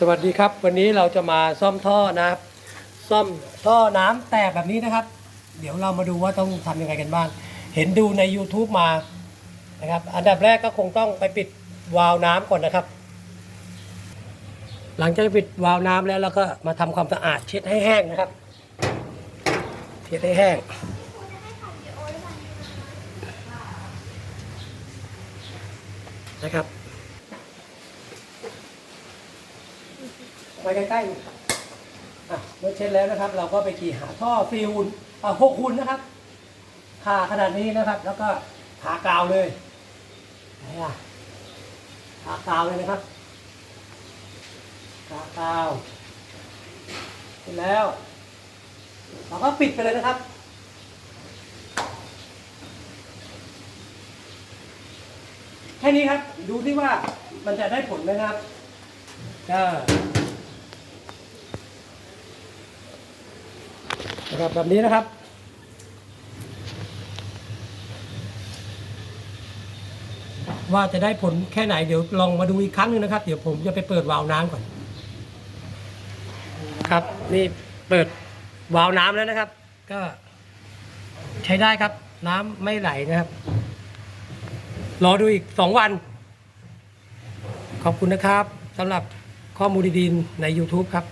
สวัสดีครับ วันนี้เราจะมาซ่อมท่อนะครับ ซ่อมท่อน้ำแตกแบบนี้นะครับ เดี๋ยวเรามาดูว่าต้องทำยังไงกันบ้าง เห็นดูใน YouTube มานะครับ อันดับแรกก็คงต้องไปปิดวาล์วน้ำก่อนนะครับ หลังจากปิดวาล์วน้ำแล้วเราก็มาทำความสะอาดเช็ดให้แห้งนะครับ เช็ดให้แห้งนะครับ ไปใกล้ๆอะเมื่อเช็ดแล้วนะครับ เราก็ไปขี่หาท่อซีลหุ่นอะหกหุ่นนะครับผ่าขนาดนี้นะครับ แล้วก็ทากาวเลยไหนล่ะทากาวเลยนะครับทากาวเสร็จแล้ว เราก็ปิดไปเลยนะครับแค่นี้ครับ ดูที่ว่ามันจะได้ผลไหมครับก็ นะครับแบบนี้นะครับ ว่าจะได้ผลแค่ไหนเดี๋ยวลองมาดูอีกครั้งหนึ่งนะครับ เดี๋ยวผมจะไปเปิดวาล์วน้ำก่อน ครับ นี่เปิดวาล์วน้ำแล้วนะครับ ก็ใช้ได้ครับ น้ำไม่ไหลนะครับ รอดูอีก2วัน ขอบคุณนะครับสำหรับข้อมูลดีๆใน YouTube ครับ